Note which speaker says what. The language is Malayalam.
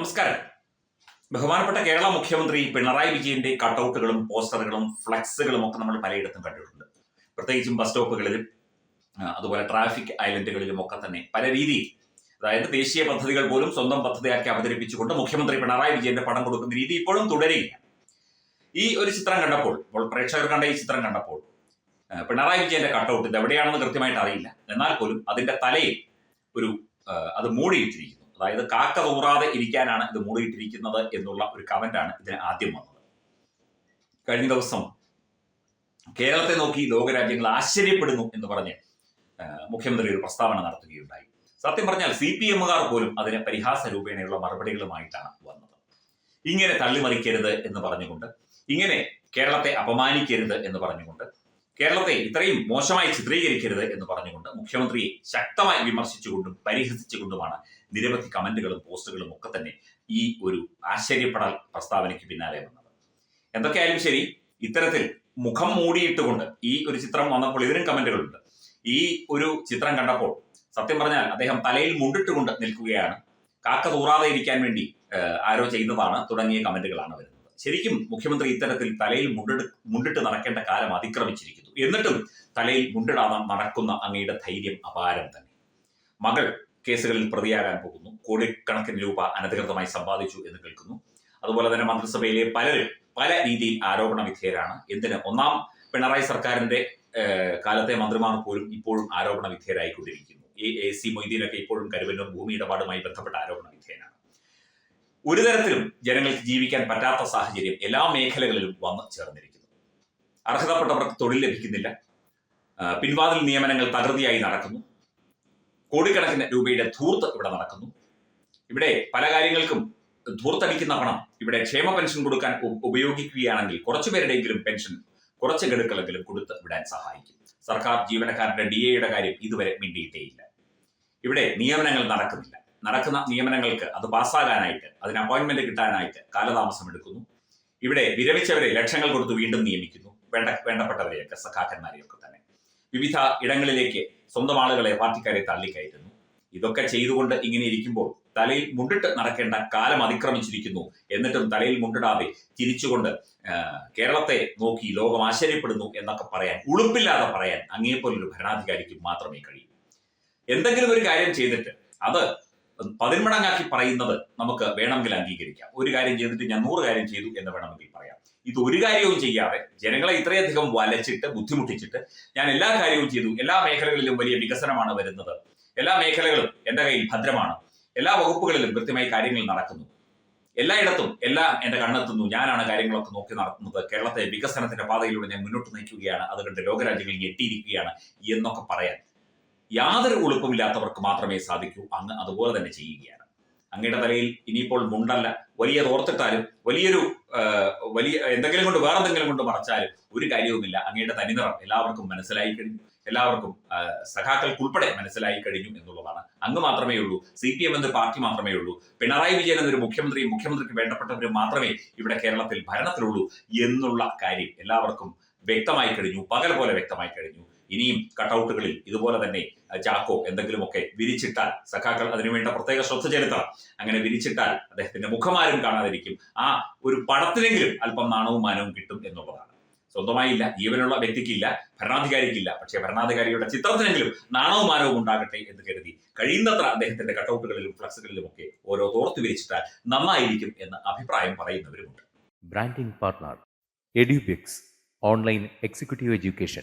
Speaker 1: നമസ്കാരം. ബഹുമാനപ്പെട്ട കേരള മുഖ്യമന്ത്രി പിണറായി വിജയന്റെ കട്ടൗട്ടുകളും പോസ്റ്ററുകളും ഫ്ലക്സുകളും ഒക്കെ നമ്മൾ പലയിടത്തും കണ്ടിട്ടുണ്ട്. പ്രത്യേകിച്ചും ബസ് സ്റ്റോപ്പുകളിലും അതുപോലെ ട്രാഫിക് ഐലൻഡുകളിലും ഒക്കെ തന്നെ പല രീതിയിൽ അതായത് ദേശീയ പദ്ധതികൾ പോലും സ്വന്തം പദ്ധതിയാക്കി അവതരിപ്പിച്ചുകൊണ്ട് മുഖ്യമന്ത്രി പിണറായി വിജയന്റെ പടം കൊടുക്കുന്ന രീതി ഇപ്പോഴും തുടരുകയാണ്. ഈ ഒരു ചിത്രം കണ്ടപ്പോൾ ഇപ്പോൾ പ്രേക്ഷകർ കണ്ട ഈ ചിത്രം കണ്ടപ്പോൾ പിണറായി വിജയന്റെ കട്ടൗട്ട് ഇത് എവിടെയാണെന്ന് കൃത്യമായിട്ട് അറിയില്ല. എന്നാൽ പോലും അതിന്റെ തലയിൽ ഒരു അത് മൂടിയിട്ടിരിക്കുന്നു. അതായത് കാക്ക തൂറാതെ ഇരിക്കാനാണ് ഇത് മൂടിയിട്ടിരിക്കുന്നത് എന്നുള്ള ഒരു കമന്റാണ് ഇതിന് ആദ്യം വന്നത്. കഴിഞ്ഞ ദിവസം കേരളത്തെ നോക്കി ലോകരാജ്യങ്ങൾ ആശ്ചര്യപ്പെടുന്നു എന്ന് പറഞ്ഞ് മുഖ്യമന്ത്രി ഒരു പ്രസ്താവന നടത്തുകയുണ്ടായി. സത്യം പറഞ്ഞാൽ സി പി എമ്മുകാർ പോലും അതിന് പരിഹാസ രൂപേണയുള്ള മറുപടികളുമായിട്ടാണ് വന്നത്. ഇങ്ങനെ തള്ളിമറിക്കരുത് എന്ന് പറഞ്ഞുകൊണ്ട് ഇങ്ങനെ കേരളത്തെ അപമാനിക്കരുത് എന്ന് പറഞ്ഞുകൊണ്ട് കേരളത്തെ ഇത്രയും മോശമായി ചിത്രീകരിക്കരുത് എന്ന് പറഞ്ഞുകൊണ്ട് മുഖ്യമന്ത്രിയെ ശക്തമായി വിമർശിച്ചുകൊണ്ടും പരിഹസിച്ചുകൊണ്ടുമാണ് നിരവധി കമന്റുകളും പോസ്റ്റുകളും ഒക്കെ തന്നെ ഈ ഒരു ആശ്ചര്യപ്പെടൽ പ്രസ്താവനയ്ക്ക് പിന്നാലെ വന്നത്. എന്തൊക്കെയായാലും ശരി ഇത്തരത്തിൽ മുഖം മൂടിയിട്ടുകൊണ്ട് ഈ ഒരു ചിത്രം വന്നപ്പോൾ ഇതിനും കമന്റുകളുണ്ട്. ഈ ഒരു ചിത്രം കണ്ടപ്പോൾ സത്യം പറഞ്ഞാൽ അദ്ദേഹം തലയിൽ മുണ്ടിട്ടുകൊണ്ട് നിൽക്കുകയാണ്. കാക്ക തൂറാതെ ഇരിക്കാൻ വേണ്ടി ആരോ ചെയ്യുന്നതാണ് തുടങ്ങിയ കമന്റുകളാണ് വരുന്നത്. ശരിക്കും മുഖ്യമന്ത്രി ഇത്തരത്തിൽ തലയിൽ മുണ്ടെടു മുണ്ടിട്ട് നടക്കേണ്ട കാലം അതിക്രമിച്ചിരിക്കുന്നു. എന്നിട്ടും തലയിൽ മുണ്ടിടാതെ നടക്കുന്ന അങ്ങയുടെ ധൈര്യം അപാരം തന്നെ. മകൾ കേസുകളിൽ പ്രതിയാകാൻ പോകുന്നു. കോടിക്കണക്കിന് രൂപ അനധികൃതമായി സമ്പാദിച്ചു എന്ന് കേൾക്കുന്നു. അതുപോലെ തന്നെ മന്ത്രിസഭയിലെ പലരും പല രീതിയിൽ ആരോപണ വിധേയരാണ്. എന്തിന്? ഒന്നാം പിണറായി സർക്കാരിന്റെ കാലത്തെ മന്ത്രിമാർ പോലും ഇപ്പോഴും ആരോപണ വിധേയരായിക്കൊണ്ടിരിക്കുന്നു. ഈ എ സി മൊയ്തീനൊക്കെ ഇപ്പോഴും കരുവന്നൂർ ഭൂമി ഇടപാടുമായി ബന്ധപ്പെട്ട ആരോപണ വിധേയനാണ്. ഒരു തരത്തിലും ജനങ്ങൾക്ക് ജീവിക്കാൻ പറ്റാത്ത സാഹചര്യം എല്ലാ മേഖലകളിലും വന്നു ചേർന്നിരിക്കുന്നു. അർഹതപ്പെട്ടവർക്ക് തൊഴിൽ ലഭിക്കുന്നില്ല. പിൻവാതിൽ നിയമനങ്ങൾ തകൃതിയായി നടക്കുന്നു. കോടിക്കണക്കിന് രൂപയുടെ ധൂർത്ത് ഇവിടെ നടക്കുന്നു. ഇവിടെ പല കാര്യങ്ങൾക്കും ധൂർത്തടിക്കുന്ന പണം ഇവിടെ ക്ഷേമ പെൻഷൻ കൊടുക്കാൻ ഉപയോഗിക്കുകയാണെങ്കിൽ കുറച്ചുപേരുടെയെങ്കിലും പെൻഷൻ കുറച്ച് ഗഡുക്കളെങ്കിലും കൊടുത്ത് വിടാൻ സഹായിക്കും. സർക്കാർ ജീവനക്കാരുടെ ഡി എയുടെ കാര്യം ഇതുവരെ മിണ്ടിയിട്ടേയില്ല. ഇവിടെ നിയമനങ്ങൾ നടക്കുന്നില്ല. നടക്കുന്ന നിയമനങ്ങൾക്ക് അത് പാസ്സാകാനായിട്ട് അതിന് അപ്പോയിന്റ്മെന്റ് കിട്ടാനായിട്ട് കാലതാമസം എടുക്കുന്നു. ഇവിടെ വിരമിച്ചവരെ ലക്ഷങ്ങൾ കൊടുത്ത് വീണ്ടും നിയമിക്കുന്നു. വേണ്ട വേണ്ടപ്പെട്ടവരെയൊക്കെ സഖാക്കന്മാരെയൊക്കെ തന്നെ. വിവിധ ഇടങ്ങളിലേക്ക് സ്വന്തം ആളുകളെ പാർട്ടിക്കാരെ തള്ളിക്കയറ്റുന്നു. ഇതൊക്കെ ചെയ്തുകൊണ്ട് ഇങ്ങനെ ഇരിക്കുമ്പോൾ തലയിൽ മുണ്ടിട്ട് നടക്കേണ്ട കാലം അതിക്രമിച്ചിരിക്കുന്നു. എന്നിട്ടും തലയിൽ മുണ്ടിടാതെ തിരിച്ചുകൊണ്ട് കേരളത്തെ നോക്കി ലോകം ആശ്ചര്യപ്പെടുന്നു എന്നൊക്കെ പറയാൻ ഉളുപ്പില്ലാതെ പറയാൻ അങ്ങേപ്പോലൊരു ഭരണാധികാരിക്ക് മാത്രമേ കഴിയൂ. എന്തെങ്കിലും ഒരു കാര്യം ചെയ്തിട്ട് അത് പതിന്മടങ്ങാക്കി പറയുന്നത് നമുക്ക് വേണമെങ്കിൽ അംഗീകരിക്കാം. ഒരു കാര്യം ചെയ്തിട്ട് ഞാൻ നൂറ് കാര്യം ചെയ്തു എന്ന് വേണമെങ്കിൽ പറയാം. ഇത് ഒരു കാര്യവും ചെയ്യാതെ ജനങ്ങളെ ഇത്രയധികം വലച്ചിട്ട് ബുദ്ധിമുട്ടിച്ചിട്ട് ഞാൻ എല്ലാ കാര്യവും ചെയ്തു. എല്ലാ മേഖലകളിലും വലിയ വികസനമാണ് വരുന്നത്. എല്ലാ മേഖലകളും എന്റെ കയ്യിൽ ഭദ്രമാണ്. എല്ലാ വകുപ്പുകളിലും കൃത്യമായി കാര്യങ്ങൾ നടക്കുന്നു. എല്ലായിടത്തും എല്ലാം എന്റെ കണ്ണെത്തുന്നു. ഞാനാണ് കാര്യങ്ങളൊക്കെ നോക്കി നടത്തുന്നത്. കേരളത്തെ വികസനത്തിന്റെ പാതയിലൂടെ ഞാൻ മുന്നോട്ട് നയിക്കുകയാണ്. അതുകൊണ്ട് ലോകരാജ്യങ്ങളിൽ എത്തിയിരിക്കുകയാണ് എന്നൊക്കെ പറയാൻ. യാതൊരു ഉളുപ്പുമില്ലാത്തവർക്ക് മാത്രമേ സാധിക്കൂ. അങ്ങ് അതുപോലെ തന്നെ ചെയ്യുകയാണ്. അങ്ങയുടെ തലയിൽ ഇനിയിപ്പോൾ മുണ്ടല്ല. വലിയ തോർത്തിട്ടാലും വലിയൊരു വലിയ എന്തെങ്കിലും കൊണ്ട് വേറെ എന്തെങ്കിലും കൊണ്ട് മറച്ചാലും ഒരു കാര്യവുമില്ല. അങ്ങയുടെ തനിനിറം എല്ലാവർക്കും മനസ്സിലായി കഴിഞ്ഞു. എല്ലാവർക്കും സഖാക്കൾക്ക് സഖാക്കൾക്കുൾപ്പെടെ മനസ്സിലായി കഴിഞ്ഞു എന്നുള്ളതാണ്. അങ്ങ് മാത്രമേ ഉള്ളൂ. സി പി എം എന്ന പാർട്ടി മാത്രമേ ഉള്ളൂ. പിണറായി വിജയൻ എന്നൊരു മുഖ്യമന്ത്രിയും മുഖ്യമന്ത്രിക്ക് വേണ്ടപ്പെട്ടവരും മാത്രമേ ഇവിടെ കേരളത്തിൽ ഭരണത്തിലുള്ളൂ എന്നുള്ള കാര്യം എല്ലാവർക്കും വ്യക്തമായി കഴിഞ്ഞു. പകൽ പോലെ വ്യക്തമായി കഴിഞ്ഞു. ഇനിയും കട്ടൗട്ടുകളിൽ ഇതുപോലെ തന്നെ ചാക്കോ എന്തെങ്കിലുമൊക്കെ വിരിച്ചിട്ടാൽ സഖാക്കൾ അതിനുവേണ്ട പ്രത്യേക ശ്രദ്ധ ചെലുത്തണം. അങ്ങനെ വിരിച്ചിട്ടാൽ അദ്ദേഹത്തിന്റെ മുഖമാരും കാണാതിരിക്കും. ആ ഒരു പടത്തിനെങ്കിലും അല്പം നാണവും മാനവും കിട്ടും എന്നുള്ളതാണ്. സ്വന്തമായില്ല ജീവനുള്ള വ്യക്തിക്കില്ല ഭരണാധികാരിക്കില്ല. പക്ഷേ ഭരണാധികാരിയുടെ ചിത്രത്തിനെങ്കിലും നാണവും മാനവും ഉണ്ടാകട്ടെ എന്ന് കരുതി കഴിയുന്നത്ര അദ്ദേഹത്തിന്റെ കട്ടൗട്ടുകളിലും ഫ്ലക്സുകളിലും ഒക്കെ ഓരോ തോർത്ത് വിരിച്ചിട്ടാൽ നന്നായിരിക്കും എന്ന് അഭിപ്രായം പറയുന്നവരുമുണ്ട്.
Speaker 2: Branding partner Edubix online executive education